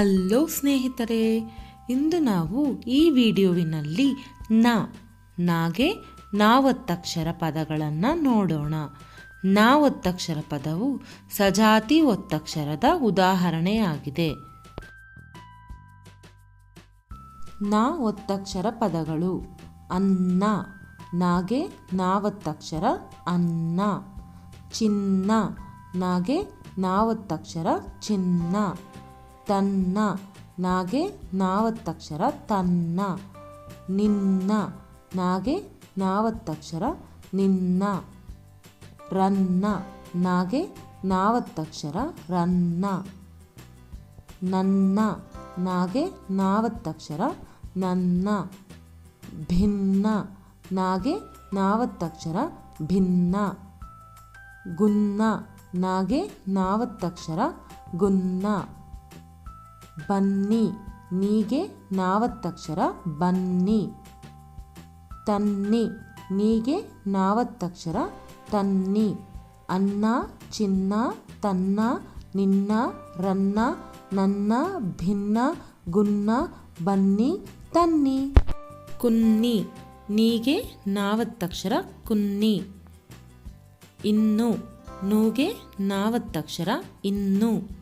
Hello ಸ್ನೇಹಿತರೆ, ಇಂದು ನಾವು ಈ ವಿಡಿಯೋವಿನಲ್ಲಿ ನ, ನಾಗೆ, ನಾವೊತ್ತಕ್ಷರ ಪದಗಳನ್ನು ನೋಡೋಣ. ನಾವೊತ್ತಕ್ಷರ ಪದವು ಸಜಾತಿ ಒತ್ತಕ್ಷರದ ಉದಾಹರಣೆಯಾಗಿದೆ. ನಾ ಒತ್ತಕ್ಷರ ಪದಗಳು ಅನ್ನ, ನಾಗೆ, ನಾವತ್ತಕ್ಷರ ಅನ್ನ, ಚಿನ್ನ, ನಾಗೆ, ನಾವತ್ತಕ್ಷರ ಚಿನ್ನ. ತನ್ನ ನಾಗೆ ನಾವತ್ತಕ್ಷರ ತನ್ನ, ನಿನ್ನ ನಾಗೆ ನಾವತ್ತಕ್ಷರ ನಿನ್ನ, ರನ್ನ ನಾಗೆ ನಾವತ್ತಕ್ಷರ ರನ್ನ, ನನ್ನ ನಾಗೆ ನಾವತ್ತಕ್ಷರ ನನ್ನ, ಭಿನ್ನ ನಾಗೆ ನಾವತ್ತಕ್ಷರ ಭಿನ್ನ, ಗುನ್ನ ನಾಗೆ ನಾವತ್ತಕ್ಷರ ಗುನ್ನ. ಬನ್ನಿ, ನೀಗೆ ನಾವತ್ತಕ್ಷರ ಬನ್ನಿ. ತನ್ನಿ, ನೀಗೆ ನಾವತ್ತಕ್ಷರ ತನ್ನಿ. ಅನ್ನ, ಚಿನ್ನ, ತನ್ನ, ನಿನ್ನ, ರನ್ನ, ನನ್ನ, ಭಿನ್ನ, ಗುನ್ನ, ಬನ್ನಿ, ತನ್ನಿ. ಕುನ್ನಿ, ನೀಗೆ ನಾವತ್ತಕ್ಷರ ಕುನ್ನಿ. ಇನ್ನು, ನೂಗೆ ನಾವತ್ತಕ್ಷರ ಇನ್ನು.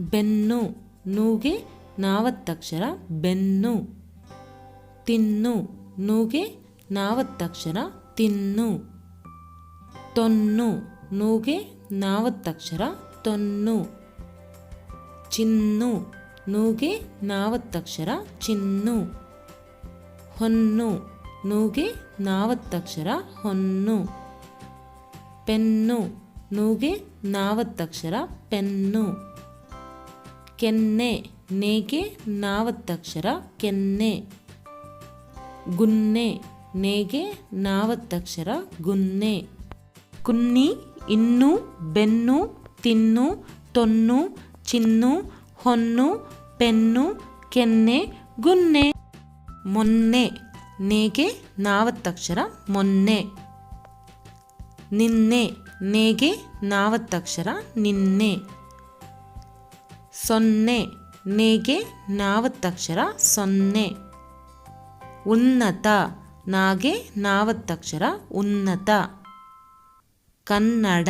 ಬೆನ್ನು ನೂಗೆ ನಾವತ್ತಕ್ಷರ ಬೆನ್ನು. ತಿನ್ನು. ನೂಗೆ ನಾವತ್ತಕ್ಷರ ತಿನ್ನು. ತೊನ್ನು. ನೂಗೆ ನಾವತ್ತಕ್ಷರ ತೊನ್ನು. ಚಿನ್ನು. ನೂಗೆ ನಾವತ್ತಕ್ಷರ ಚಿನ್ನು. ಹೊನ್ನು. ನೂಗೆ ನಾವತ್ತಕ್ಷರ ಹೊನ್ನು. ಪೆನ್ನು. ನೂಗೆ ನಾವತ್ತಕ್ಷರ ಪೆನ್ನು. ಕೆನ್ನೆ ನೇಗೆ ನಾವತ್ತಕ್ಷರ, ಕೆನ್ನೆ. ಗುನ್ನೆ ನೇಗೆ ನಾವತ್ತಕ್ಷರ, ಗುನ್ನೆ. ಕುನ್ನಿ, ಇನ್ನು, ಬೆನ್ನು, ತಿನ್ನು, ತೊನ್ನು, ಚಿನ್ನು, ಹೊನ್ನು, ಪೆನ್ನು, ಕೆನ್ನೆ, ಗುನ್ನೆ. ಮೊನ್ನೆ ನೇಗೆ ನಾವತ್ತಕ್ಷರ, ಮೊನ್ನೆ. ನಿನ್ನೆ ನೇಗೆ ನಾವತ್ತಕ್ಷರ, ನಿನ್ನೆ. ಸೊನ್ನೆ. ನೇಗೆ ನಾವತ್ತಕ್ಷರ ಸೊನ್ನೆ. ಉನ್ನತ. ನಾಗೆ ನಾವತ್ತಕ್ಷರ ಉನ್ನತ. ಕನ್ನಡ.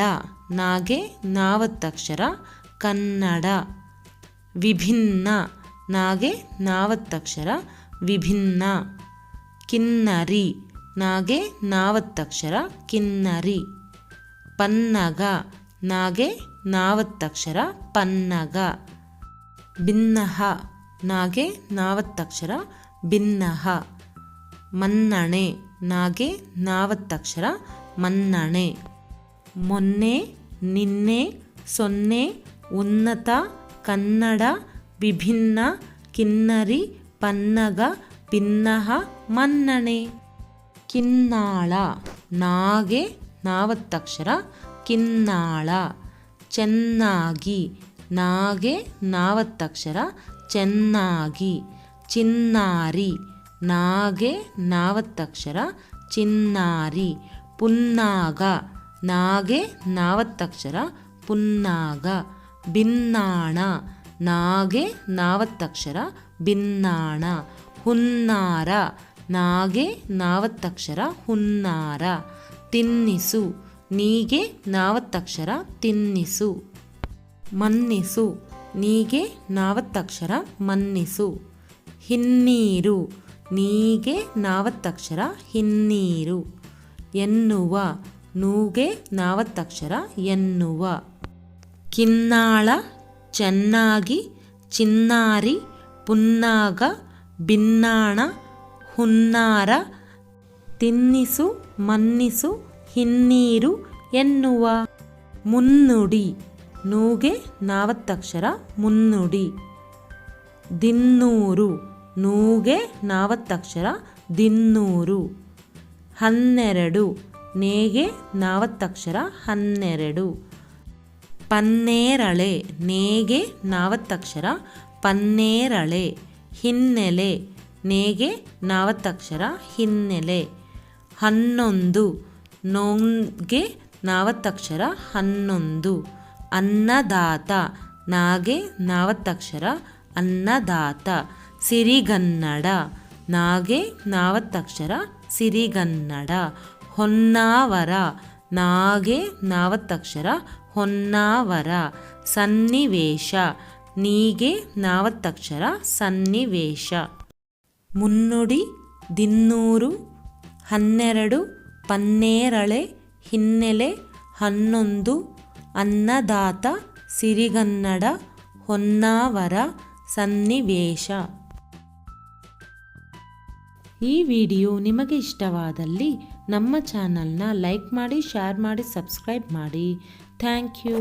ನಾಗೆ ನಾವತ್ತಕ್ಷರ ಕನ್ನಡ. ವಿಭಿನ್ನ. ನಾಗೆ ನಾವತ್ತಕ್ಷರ ವಿಭಿನ್ನ. ಕಿನ್ನರಿ. ನಾಗೆ ನಾವತ್ತಕ್ಷರ ಕಿನ್ನರಿ. ಪನ್ನಗ. ನಾಗೆ ನಾವತ್ತಕ್ಷರ ಪನ್ನಗ. ಭಿನ್ನಹ ನಾಗೆ ನಾವತ್ತಕ್ಷರ ಭಿನ್ನಹ ಮನ್ನಣೆ ನಾಗೆ ನಾವತ್ತಕ್ಷರ, ಮನ್ನಣೆ ಮೊನ್ನೆ, ನಿನ್ನೆ, ಸೊನ್ನೆ, ಉನ್ನತ, ಕನ್ನಡ, ವಿಭಿನ್ನ, ಕಿನ್ನರಿ, ಪನ್ನಗ ಭಿನ್ನಹ ಮನ್ನಣೆ ಕಿನ್ನಾಳ ನಾಗೆ ನಾವತ್ತಕ್ಷರ, ಕಿನ್ನಾಳ ಚೆನ್ನಾಗಿ ನಾಗೆ ನಾವತ್ತಕ್ಷರ ಚೆನ್ನಾಗಿ, ಚಿನ್ನಾರಿ, ನಾಗೆ ನಾವತ್ತಕ್ಷರ ಚಿನ್ನಾರಿ, ಪುನ್ನಾಗ, ನಾಗೆ ನಾವತ್ತಕ್ಷರ ಪುನ್ನಾಗ ಭಿನ್ನಾಣ ನಾಗೆ ನಾವತ್ತಕ್ಷರ ಭಿನ್ನಾಣ ಹುನ್ನಾರ, ನಾಗೆ ನಾವತ್ತಕ್ಷರ ಹುನ್ನಾರ, ತಿನ್ನಿಸು, ನೀಗೆ ನಾವತ್ತಕ್ಷರ ತಿನ್ನಿಸು. ಮನ್ನಿಸು. ನೀಗೆ ನಾವತ್ತಕ್ಷರ ಮನ್ನಿಸು. ಹಿನ್ನೀರು. ನೀಗೆ ನಾವತ್ತಕ್ಷರ ಹಿನ್ನೀರು. ಎನ್ನುವ. ನೂಗೆ ನಾವತ್ತಕ್ಷರ ಎನ್ನುವ. ಕಿನ್ನಾಳ, ಚೆನ್ನಾಗಿ, ಚಿನ್ನಾರಿ, ಪುನ್ನಾಗ ಭಿನ್ನಾಣ ಹುನ್ನಾರ, ತಿನ್ನಿಸು, ಮನ್ನಿಸು, ಹಿನ್ನೀರು ಎನ್ನುವ. ಮುನ್ನುಡಿ. ನೂಗೆ ನಾವತ್ತಕ್ಷರ ಮುನ್ನುಡಿ. ದಿನ್ನೂರು, ನೂಗೆ ನಾವತ್ತಕ್ಷರ ದಿನ್ನೂರು. ಹನ್ನೆರಡು, ನೇಗೆ ನಾವತ್ತಕ್ಷರ ಹನ್ನೆರಡು. ಪನ್ನೇರಳೆ, ನೇಗೆ ನಾವತ್ತಕ್ಷರ ಪನ್ನೇರಳೆ. ಹಿನ್ನೆಲೆ, ನೇಗೆ ನಾವತ್ತಕ್ಷರ ಹಿನ್ನೆಲೆ. ಹನ್ನೊಂದು, ನೋಂಗೆ ನಾವತ್ತಕ್ಷರ ಹನ್ನೊಂದು. ಅನ್ನದಾತ. ನಾಗೆ ನಾವತ್ತಕ್ಷರ, ಅನ್ನದಾತ. ಸಿರಿಗನ್ನಡ. ನಾಗೆ ನಾವತ್ತಕ್ಷರ, ಸಿರಿಗನ್ನಡ. ಹೊನ್ನಾವರ. ನಾಗೆ ನಾವತ್ತಕ್ಷರ, ಹೊನ್ನಾವರ. ಸನ್ನಿವೇಶ. ನೀಗೆ ನಾವತ್ತಕ್ಷರ, ಸನ್ನಿವೇಶ. ಮುನ್ನುಡಿ, ದಿನ್ನೂರು, ಹನ್ನೆರಡು, ಪನ್ನೇರಳೆ, ಹಿನ್ನೆಲೆ, ಹನ್ನೊಂದು ಅನ್ನದಾತ ಸಿರಿಗನ್ನಡ ಹೊನ್ನಾವರ ಸನ್ನಿವೇಶ. ಈ ವಿಡಿಯೋ ನಿಮಗೆ ಇಷ್ಟವಾದಲ್ಲಿ ನಮ್ಮ ಚಾನಲ್ನ ಲೈಕ್ ಮಾಡಿ, ಶೇರ್ ಮಾಡಿ, ಸಬ್ಸ್ಕ್ರೈಬ್ ಮಾಡಿ. Thank you.